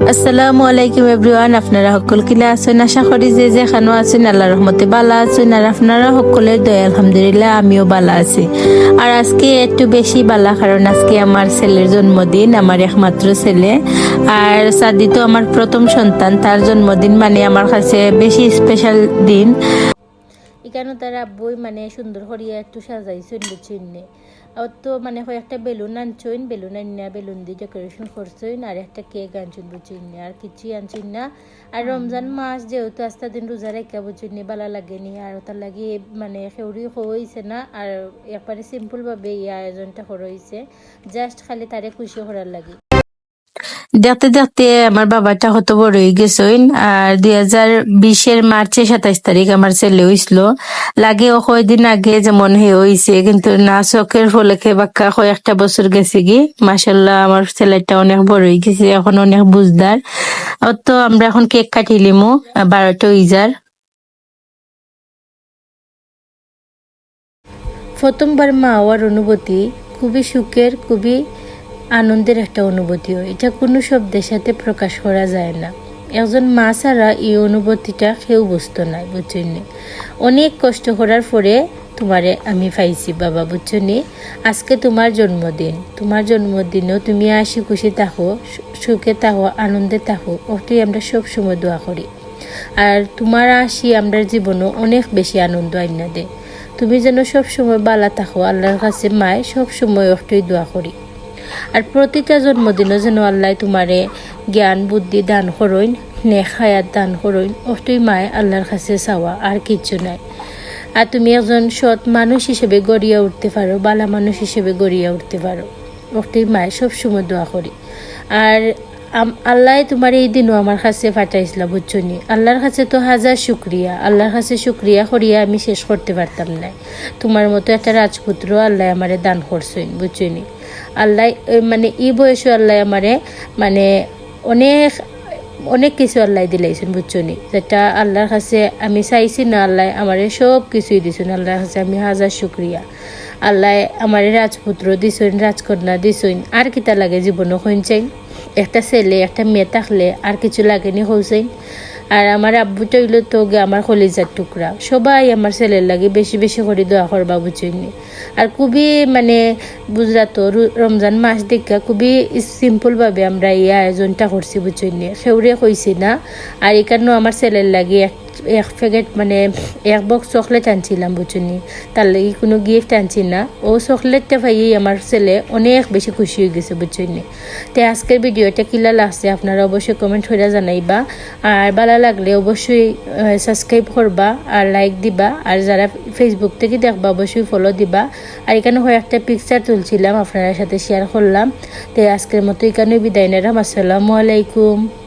আসসালামু আলাইকুম এভরিওয়ান, আপনারা সকল কিলা আছেন? আশা করি যে যেখানে আছেন আল্লাহ রহমতে বালা আছেন। আর আপনারা সকলের দয়া, আলহামদুলিল্লাহ, আমিও বালা আছি। আর আজকে একটু বেশি বালা কারণ আজকে আমার ছেলের জন্মদিন, আমার একমাত্র ছেলে। আর সাদি তো আমার প্রথম সন্তান, তার জন্মদিন মানে আমার কাছে বেশি স্পেশাল দিন। এখানে তার আব্বুই মানে সুন্দর করিয়া একটু সাজাইছেন বুঝছেন আর তো মানে হয় একটা বেলুন আনছইন বেলুন আনিনা বেলুন দিয়ে ডেকোরেশন করছইন আর একটা কেক আনছুন আনছেন না আর কিছুই আনছইন না আর রমজান মাস যেহেতু আস্তা দিন রোজা রেখা বুঝছেন বালা লাগেনি আর তার লাগি মানে সেউরি হয়েছে না আর একবারে সিম্পলভাবে এই আয়োজনটা হয়েছে জাস্ট খালি তারে খুশি করার লাগে দেখতে দেখতে আমার বাবাটা কত বড় হয়ে গেছেন আর দুই হাজার বিশের মার্চের সাতাইশ তারিখ আমার ছেলে হইছিল লাগে কয়দিন আগে যেমন হে হইছে, কিন্তু না চোখের ফলেকে বাক্কা কয়েকটা বছর গেছে কি মাসাল্লাহ আমার ছেলেটা অনেক বড় হয়ে গেছে, এখন অনেক বুঝদার। তো আমরা এখন কেক কাটিলিমু বারোটা ইজার প্রথমবার মা হওয়ার অনুভূতি খুবই সুখের, খুবই আনন্দের একটা অনুভূতি হয় এটা কোনো শব্দের সাথে প্রকাশ করা যায় না। একজন মা ছাড়া এই অনুভূতিটা কেউ বুঝতো না, বুঝছেন অনেক কষ্ট করার পরে তোমারে আমি পাইছি, বাবা, বুঝছনি আজকে তোমার জন্মদিন। তোমার জন্মদিনেও তুমি আসি খুশি থাকো সুখে থাকো, আনন্দে থাকো, ওটাই আমরা সব সময় দোয়া করি। আর তোমার আসি আমরা জীবনও অনেক বেশি আনন্দ আইনা দে। তুমি যেন সব সময় বালা থাকো, আল্লাহর কাছে মায় সব সময় ওটাই দোয়া করি। আর প্রতিটা জন্মদিনও যেন আল্লাহ তোমারে জ্ঞান, বুদ্ধি, দান করইন নেক হায়াত দান করইন ওটাই মায় আল্লাহর কাছে চাওয়া আর কিছু নাই। আর তুমি একজন সৎ মানুষ হিসেবে গড়িয়া উঠতে পারো, বালা মানুষ হিসেবে গড়িয়া উঠতে পারো। ওটাই মায় সবসময় দোয়া করি। আর আল্লাহ তোমার এই দিনও আমার কাছে পাঠাইছিল বুঝছনি আল্লাহর কাছে তো হাজার শুক্রিয়া। আল্লাহর কাছে শুক্রিয়া করিয়া আমি শেষ করতে পারতাম না। তোমার মতো একটা রাজপুত্র আল্লাহ আমারে দান করছেন বুঝছনি আল্লাহ মানে এই বয়সে আল্লাহ আমারে মানে অনেক অনেক কিছু আল্লাহ দিলাইছেন বুঝছনি যেটা আল্লাহর কাছে আমি চাইছি না, আল্লাহ আমারে সব কিছুই দিছেন, আল্লাহর কাছে আমি হাজার শুক্রিয়া। আল্লাহ আমারে রাজপুত্র দিছেন, রাজকন্যা দিছেন, আর কিতা লাগে জীবনও হইনছেন একটা ছেলে একটা মেয়ে থাকলে আর কিছু লাগেনি হয়েছে আর আমার আব্বু তৈল তো আমার কলিজার টুকরা। সবাই আমার ছেলের লাগে বেশি বেশি করে দোয়া করবা বুঝিনি আর খুবই মানে বুঝরাত রমজান মাস দেখা খুবই সিম্পলভাবে আমরা এই আয়োজনটা করছি বুঝিনি সেউরে কইছি না। আর এখানেও আমার ছেলের লাগে এক এক প্যাকেট মানে এক বক্স চকলেট আনছিলাম বুঝুনি। তার লাগে কোনো গিফট আনছি না। ও চকলেটটা পাইয়েই আমার ছেলে অনেক বেশি খুশি হয়ে গেছে বুঝুনি। তো আজকের ভিডিওটা কিলা লাগছে আপনারা অবশ্যই কমেন্ট করে জানাইবা। আর ভালো লাগলে অবশ্যই সাবস্ক্রাইব করবা আর লাইক দিবা। আর যারা ফেসবুক থেকে দেখবা অবশ্যই ফলো দিবা। আর এখানে হয় একটা পিকচার তুলছিলাম আপনার সাথে শেয়ার করলাম। তো আজকের মতো এখানে বিদায় নিলাম। আসসালামু আলাইকুম।